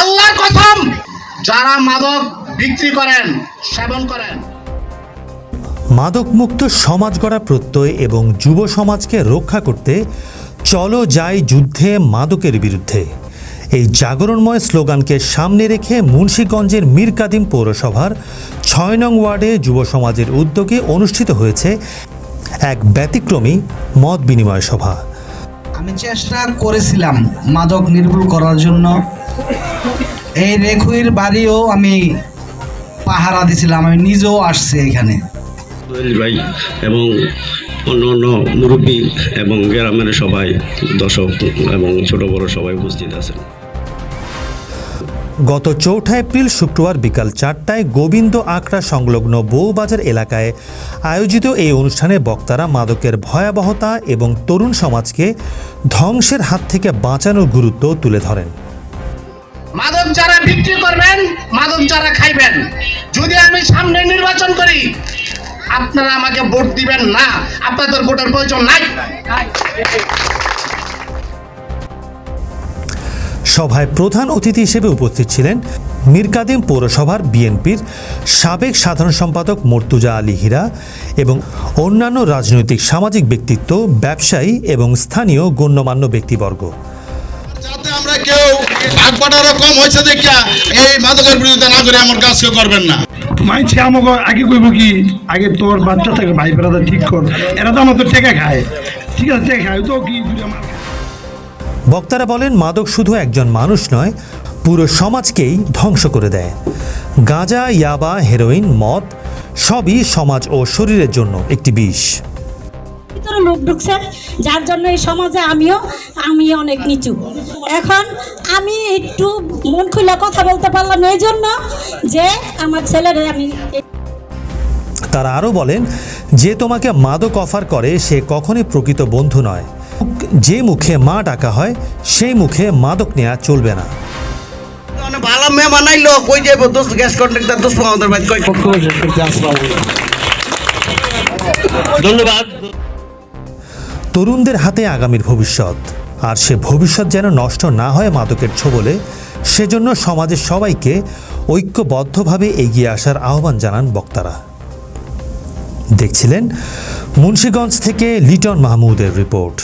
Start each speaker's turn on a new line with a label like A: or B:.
A: আল্লাহর কসম যারা মাদক বিক্রি করেন সেবন করেন।
B: মাদকমুক্ত সমাজ গড়া প্রত্যয় এবং যুব সমাজকে রক্ষা করতে চলো যাই যুদ্ধে মাদকের বিরুদ্ধে। এই জাগরণময় স্লোগানকে সামনে রেখে মুন্সীগঞ্জের মীর কাদিম পৌরসভার ছয় নং ওয়ার্ডে যুব সমাজের উদ্যোগে অনুষ্ঠিত হয়েছে এক ব্যতিক্রমী মত বিনিময় সভা।
C: আমি চেষ্টা করেছিলাম মাদক নির্মূল করার জন্য। এই রেখুইর বাড়িও আমি পাহারা দিছিলাম আমি নিজেও আসছি এখানে।
D: ভাই এবং অন্য অন্য মুরব্বী এবং গ্রামের সবাই দর্শক এবং ছোট বড় সবাই উপস্থিত আছেন।
B: গত চৌঠা এপ্রিল শুক্রবার বিকাল চারটায় গোবিন্দ আখড়া সংলগ্ন বউবাজার এলাকায় আয়োজিত এই অনুষ্ঠানে বক্তারা মাদকের ভয়াবহতা এবং তরুণ সমাজকে ধ্বংসের হাত থেকে বাঁচানোর গুরুত্ব তুলে ধরেন।
A: মাদক যারা বিক্রি করবেন, মাদক যারা খাইবেন, যদি আমি সামনে নির্বাচন করি, আপনারা আমাকে ভোট দিবেন না। আপনাদের ভোটের প্রয়োজন নাই।
B: সভায় প্রধান অতিথি হিসেবে উপস্থিত ছিলেন মীরকাদিম পৌরসভার বিএনপির সাবেক সাধারণ সম্পাদক মর্তুজা আলী হীরা এবং অন্যান্য রাজনৈতিক সামাজিক ব্যক্তিত্ব, ব্যবসায়ী এবং স্থানীয় গণ্যমান্য ব্যক্তিবর্গ।
E: যাতে আমরা কেউ কম হয়েছে দেখা এই মাদকের বিরুদ্ধে না করে আমার কাজ কেউ করবেন না।
F: মাইছে আমাকে আগে কইব কি আগে তোর বাচ্চা থাকে ভাই বেড়াটা ঠিক কর। এরা তো আমার তো টেকা খায়। ঠিক আছে টেকা খায় তো কি আমার
B: বক্তারা বলেন মাদক শুধু একজন মানুষ নয় পুরো সমাজকেই ধ্বংস করে দেয়। গাঁজা ইয়াবা হেরোইন মদ সবই সমাজ ও শরীরের জন্য একটি বিষ।
G: ভিতরে লোক ঢুকছে যার জন্য এই সমাজে আমিও আমি অনেক নিচু। এখন আমি একটু মন খুলে কথা বলতে পারলাম এই জন্য যে আমার ছেলের আমি
B: তারা আরও বলেন যে তোমাকে মাদক অফার করে সে কখনোই প্রকৃত বন্ধু নয়। যে মুখে মা ডাকা হয় সেই মুখে মাদক নেওয়া চলবে না।
H: মানে ভালো মেহমান আইলো কই যাইব? দোস্ত গ্যাস কন্ট্রাক্টর দোস্ত আমাদের বাড়ি কই ধন্যবাদ।
B: তরুণদের হাতে আগামীর ভবিষ্যৎ। আর সে ভবিষ্যৎ যেন নষ্ট না হয় মাদকের ছোবলে, সেজন্য সমাজের সবাইকে ঐক্যবদ্ধভাবে এগিয়ে আসার আহ্বান জানান বক্তারা। দেখছিলেন মুন্সীগঞ্জ থেকে লিটন মাহমুদের রিপোর্ট।